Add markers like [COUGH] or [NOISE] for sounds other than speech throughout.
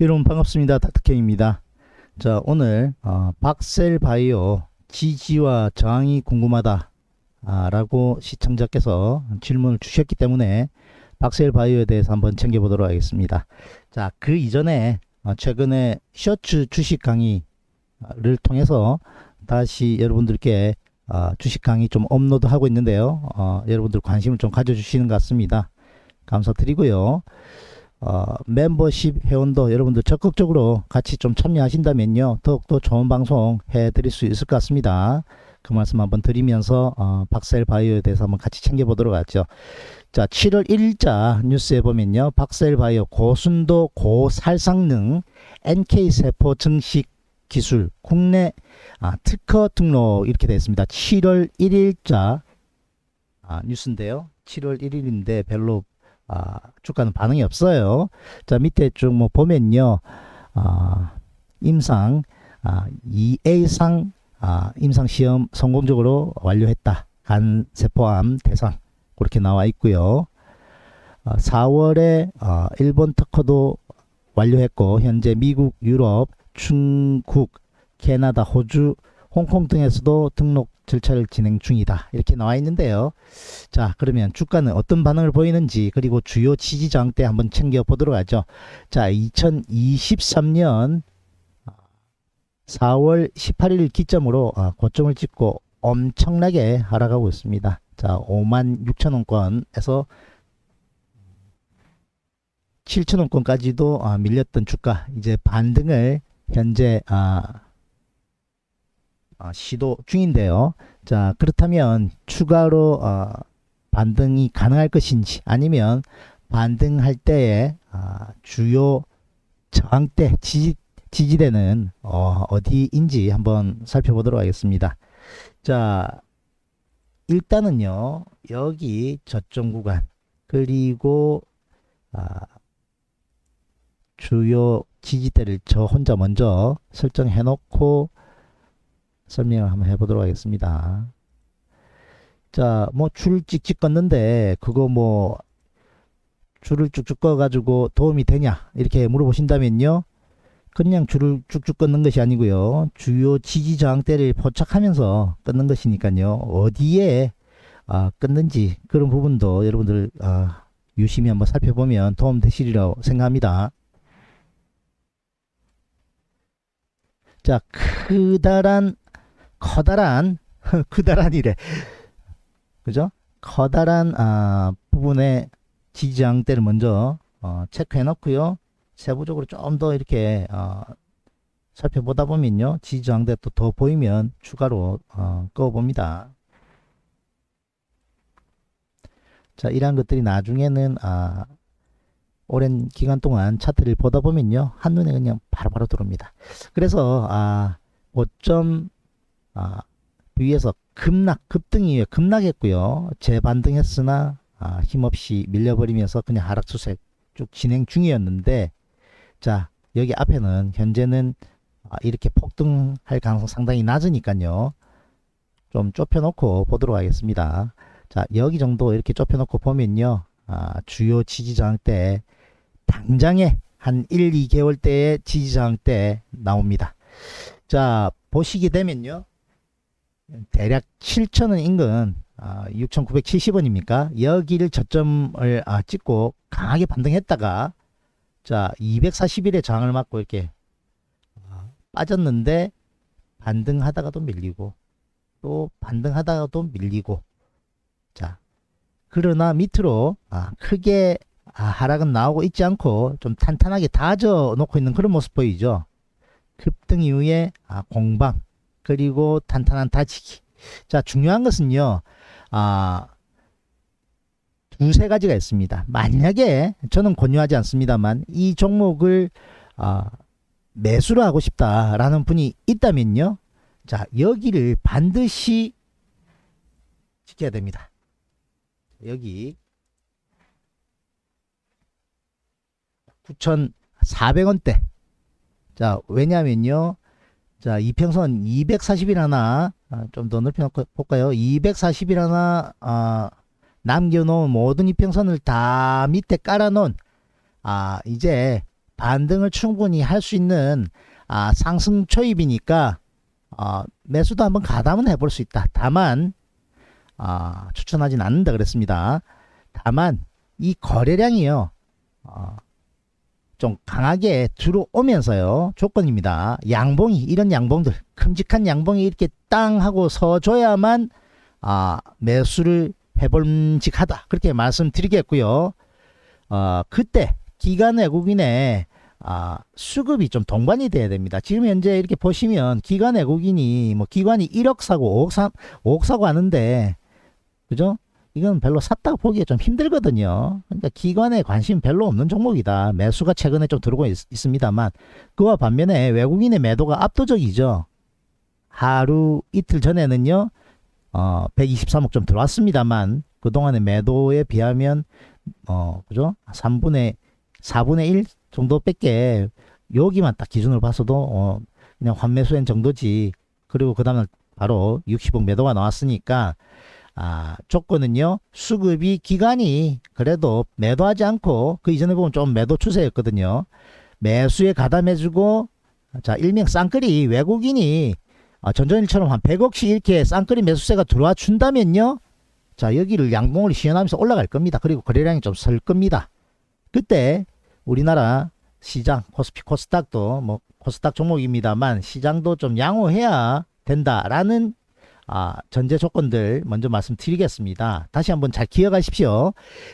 여러분 반갑습니다. 닥터케입니다. 자 오늘 어, 박셀 바이오 지지와 저항이 궁금하다 아, 라고 시청자께서 질문을 주셨기 때문에 박셀 바이오에 대해서 한번 챙겨보도록 하겠습니다. 자 그 이전에 어, 최근에 셔츠 주식 강의를 통해서 다시 여러분들께 어, 주식 강의 좀 업로드하고 있는데요. 어, 여러분들 관심을 좀 가져주시는 것 같습니다. 감사드리고요. 어, 멤버십 회원도 여러분들 적극적으로 같이 좀 참여하신다면요. 더욱더 좋은 방송 해드릴 수 있을 것 같습니다. 그 말씀 한번 드리면서 어, 박셀 바이오에 대해서 한번 같이 챙겨보도록 하죠. 자, 7월 1일자 뉴스에 보면요. 박셀 바이오 고순도 고살상능 NK세포 증식 기술 국내 아, 특허 등록 이렇게 되어 있습니다. 7월 1일자 아, 뉴스인데요. 7월 1일인데 별로 아, 주가는 반응이 없어요. 자, 밑에 쭉 뭐 보면요. 아, 임상 아, 2A상 아, 임상 시험 성공적으로 완료했다. 간 세포암 대상 그렇게 나와 있고요. 아, 4월에 아, 일본 특허도 완료했고 현재 미국, 유럽, 중국, 캐나다, 호주, 홍콩 등에서도 등록 절차를 진행 중이다. 이렇게 나와 있는데요. 자, 그러면 주가는 어떤 반응을 보이는지 그리고 주요 지지 저항대 한번 챙겨 보도록 하죠. 자, 2023년 4월 18일 기점으로 아, 고점을 찍고 엄청나게 하락하고 있습니다. 자, 5만 6천 원권에서 7천 원권까지도 아, 밀렸던 주가 이제 반등을 현재 아, 아, 시도 중인데요. 자, 그렇다면 추가로 어, 반등이 가능할 것인지 아니면 반등할 때에 아, 주요 저항대 지지, 지지대는 어, 어디인지 한번 살펴보도록 하겠습니다. 자, 일단은요, 여기 저점 구간, 그리고 아, 주요 지지대를 저 혼자 먼저 설정해 놓고 설명을 한번 해보도록 하겠습니다. 자, 뭐줄 찍찍 껐는데 그거 뭐 줄을 쭉쭉 꺼가지고 도움이 되냐 이렇게 물어보신다면요. 그냥 줄을 쭉쭉 끊는 것이 아니고요. 주요 지지 저항대를 포착하면서 끊는 것이니까요. 어디에 아, 끊는지 그런 부분도 여러분들 아, 유심히 한번 살펴보면 도움 되시리라고 생각합니다. 자, 크다란 커다란 [LAUGHS] 크다란이래. 그죠? 커다란 아, 부분의 지지장대를 먼저 어, 체크해 놓고요. 세부적으로 좀 더 이렇게 어, 살펴보다 보면요. 지지장대 또 더 보이면 추가로 어, 꺼 봅니다. 자 이러한 것들이 나중에는 아, 오랜 기간 동안 차트를 보다 보면요 한눈에 그냥 바로바로 들어옵니다 그래서 아 5점 아, 위에서 급락, 급등 이후에 급락했고요. 재반등했으나 아, 힘없이 밀려버리면서 그냥 하락 추세 쭉 진행 중이었는데 자 여기 앞에는 현재는 아, 이렇게 폭등할 가능성 상당히 낮으니까요. 좀 좁혀놓고 보도록 하겠습니다. 자 여기 정도 이렇게 좁혀놓고 보면요. 아, 주요 지지저항 때 당장에 한 1, 2개월 때의 지지저항 때 나옵니다. 자 보시게 되면요. 대략 7천원 인근 아, 6,970원입니까? 여기를 저점을 아, 찍고 강하게 반등했다가 자 240일에 저항을 맞고 이렇게 아, 빠졌는데 반등하다가도 밀리고 또 반등하다가도 밀리고 자 그러나 밑으로 아, 크게 아, 하락은 나오고 있지 않고 좀 탄탄하게 다져 놓고 있는 그런 모습 보이죠. 급등 이후에 아, 공방 그리고 탄탄한 다지기. 자, 중요한 것은요, 아, 두세 가지가 있습니다. 만약에 저는 권유하지 않습니다만 이 종목을 아, 매수를 하고 싶다라는 분이 있다면요, 자, 여기를 반드시 지켜야 됩니다. 여기 9,400원대. 자, 왜냐면요. 자, 이평선 240일 하나 아, 좀더 넓혀 볼까요? 240일 하나 아, 남겨놓은 모든 이평선을 다 밑에 깔아놓은 아 이제 반등을 충분히 할 수 있는 아 상승 초입이니까 어, 매수도 한번 가담은 해볼 수 있다. 다만 아, 추천하진 않는다 그랬습니다. 다만 이 거래량이요. 어, 좀 강하게 들어오면서요. 조건입니다. 양봉이 이런 양봉들 큼직한 양봉이 이렇게 땅 하고 서줘야만 아, 매수를 해볼직하다. 그렇게 말씀드리겠고요. 어, 그때 기간 외국인의 아, 수급이 좀 동반이 돼야 됩니다. 지금 현재 이렇게 보시면 기관 외국인이 뭐 기관이 1억 사고 5억 사 5억 사고 하는데 그죠? 이건 별로 샀다고 보기에 좀 힘들거든요. 그러니까 기관에 관심 별로 없는 종목이다. 매수가 최근에 좀 들어오고 있, 있습니다만 그와 반면에 외국인의 매도가 압도적이죠. 하루 이틀 전에는요. 어, 123억 좀 들어왔습니다만 그동안의 매도에 비하면 어, 그죠? 3분의 4분의 1 정도밖에 여기만 딱 기준으로 봐서도 어, 그냥 환매수행 정도지. 그리고 그 다음날 바로 60억 매도가 나왔으니까 아, 조건은요. 수급이 기간이 그래도 매도하지 않고 그 이전에 보면 좀 매도 추세였거든요. 매수에 가담해주고 자 일명 쌍끌이 외국인이 아, 전전일처럼 한 100억씩 이렇게 쌍끌이 매수세가 들어와 준다면요. 자 여기를 양봉을 시연하면서 올라갈 겁니다. 그리고 거래량이 좀 설 겁니다. 그때 우리나라 시장 코스피 코스닥도 뭐 코스닥 종목입니다만 시장도 좀 양호해야 된다라는 아, 전제 조건들 먼저 말씀드리겠습니다. 다시 한번 잘 기억하십시오.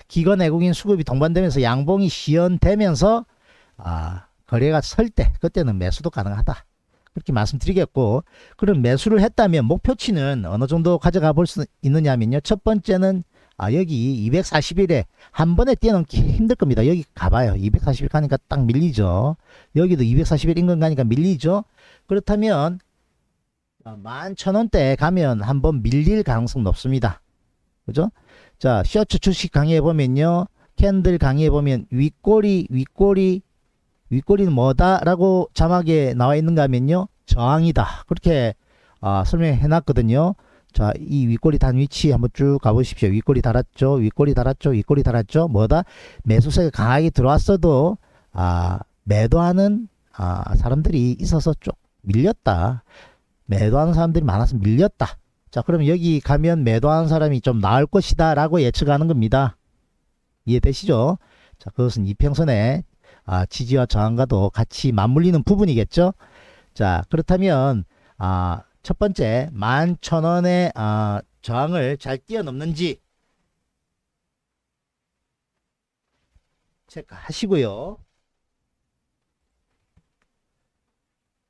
기관 외국인 수급이 동반되면서 양봉이 시연되면서 아, 거래가 설 때 그때는 매수도 가능하다. 그렇게 말씀드리겠고 그럼 매수를 했다면 목표치는 어느 정도 가져가 볼 수 있느냐면요. 첫 번째는 아, 여기 241에 한 번에 뛰어넘기 힘들 겁니다. 여기 가봐요. 241 가니까 딱 밀리죠. 여기도 241 인근 가니까 밀리죠. 그렇다면 만 천원대 가면 한번 밀릴 가능성 높습니다. 그죠? 자, 셔츠 주식 강의해 보면요. 캔들 강의해 보면 윗꼬리, 윗꼬리, 윗꼬리는 뭐다라고 자막에 나와 있는가 하면요. 저항이다. 그렇게 아, 설명해 놨거든요. 자, 이 윗꼬리 단 위치 한번 쭉 가보십시오. 윗꼬리 달았죠. 윗꼬리 달았죠. 윗꼬리 달았죠. 뭐다? 매수세가 강하게 들어왔어도 아, 매도하는 아, 사람들이 있어서 좀 밀렸다. 매도하는 사람들이 많아서 밀렸다. 자, 그러면 여기 가면 매도하는 사람이 좀 나을 것이다 라고 예측하는 겁니다. 이해되시죠? 자, 그것은 이평선의 아, 지지와 저항과도 같이 맞물리는 부분이겠죠? 자, 그렇다면 아, 첫 번째, 11,000원의 아, 저항을 잘 뛰어넘는지 체크하시고요.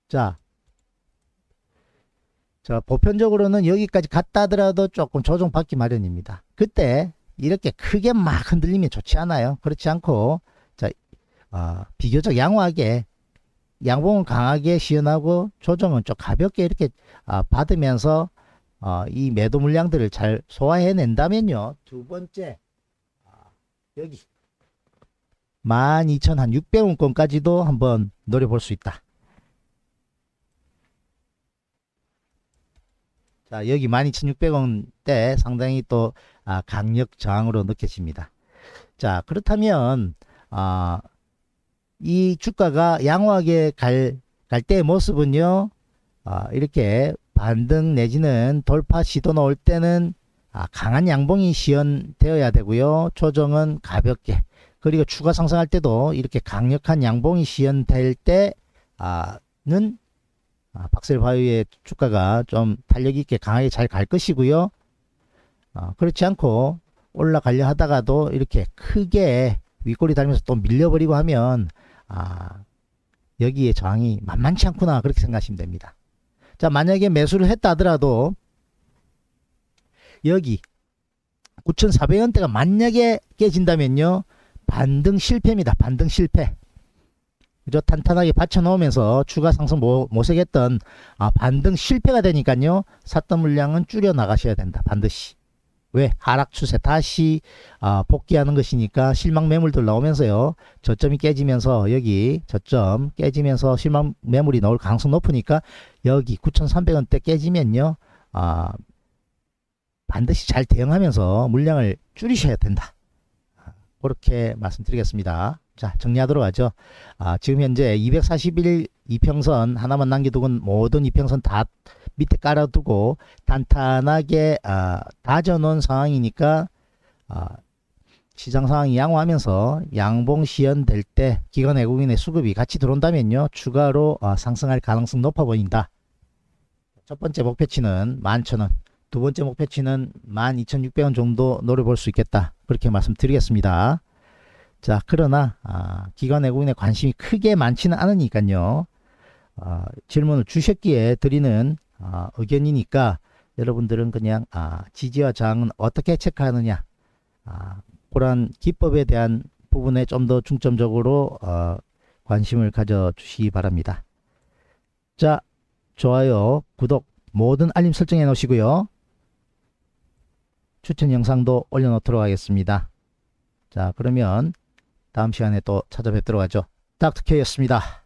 자, 자, 보편적으로는 여기까지 갔다 하더라도 조금 조정받기 마련입니다. 그때 이렇게 크게 막 흔들리면 좋지 않아요. 그렇지 않고, 자, 어, 비교적 양호하게, 양봉은 강하게 시연하고 조정은 좀 가볍게 이렇게 아, 받으면서 어, 이 매도 물량들을 잘 소화해낸다면요. 두 번째, 아, 여기 12,600원권까지도 한번 노려볼 수 있다. 자, 여기 12,600원대 상당히 또 아, 강력 저항으로 느껴집니다. 자, 그렇다면 아, 이 주가가 양호하게 갈, 갈 때의 모습은요. 아, 이렇게 반등 내지는 돌파 시도 나올 때는 아, 강한 양봉이 시연되어야 되고요. 조정은 가볍게 그리고 추가 상승할 때도 이렇게 강력한 양봉이 시연될 때는 아, 박셀 바이오의 주가가 좀 탄력 있게 강하게 잘 갈 것이고요. 어, 그렇지 않고 올라가려 하다가도 이렇게 크게 윗꼬리 달면서 또 밀려버리고 하면 아, 여기에 저항이 만만치 않구나 그렇게 생각하시면 됩니다. 자 만약에 매수를 했다 하더라도 여기 9,400원대가 만약에 깨진다면요 반등 실패입니다. 반등 실패. 그죠? 탄탄하게 받쳐놓으면서 추가 상승 모, 모색했던 아, 반등 실패가 되니까요. 샀던 물량은 줄여 나가셔야 된다. 반드시. 왜? 하락 추세 다시 아, 복귀하는 것이니까 실망 매물들 나오면서요. 저점이 깨지면서 여기 저점 깨지면서 실망 매물이 나올 가능성 높으니까 여기 9,300원대 깨지면요. 아, 반드시 잘 대응하면서 물량을 줄이셔야 된다. 아, 그렇게 말씀드리겠습니다. 자, 정리하도록 하죠. 아, 지금 현재 241 이평선 하나만 남겨두고 모든 이평선 다 밑에 깔아두고 단단하게 아, 다져놓은 상황이니까 아, 시장 상황이 양호하면서 양봉 시연될 때 기관 외국인의 수급이 같이 들어온다면요 추가로 아, 상승할 가능성 높아 보인다. 첫 번째 목표치는 11,000원, 두 번째 목표치는 12,600원 정도 노려볼 수 있겠다. 그렇게 말씀드리겠습니다. 자, 그러나 아, 기관 외국인의 관심이 크게 많지는 않으니까요. 아, 질문을 주셨기에 드리는 아, 의견이니까 여러분들은 그냥 아, 지지와 저항은 어떻게 체크하느냐 아, 그런 기법에 대한 부분에 좀 더 중점적으로 어, 관심을 가져주시기 바랍니다. 자, 좋아요, 구독, 모든 알림 설정해 놓으시고요. 추천 영상도 올려놓도록 하겠습니다. 자, 그러면 다음 시간에 또 찾아뵙도록 하죠. 닥터케이였습니다.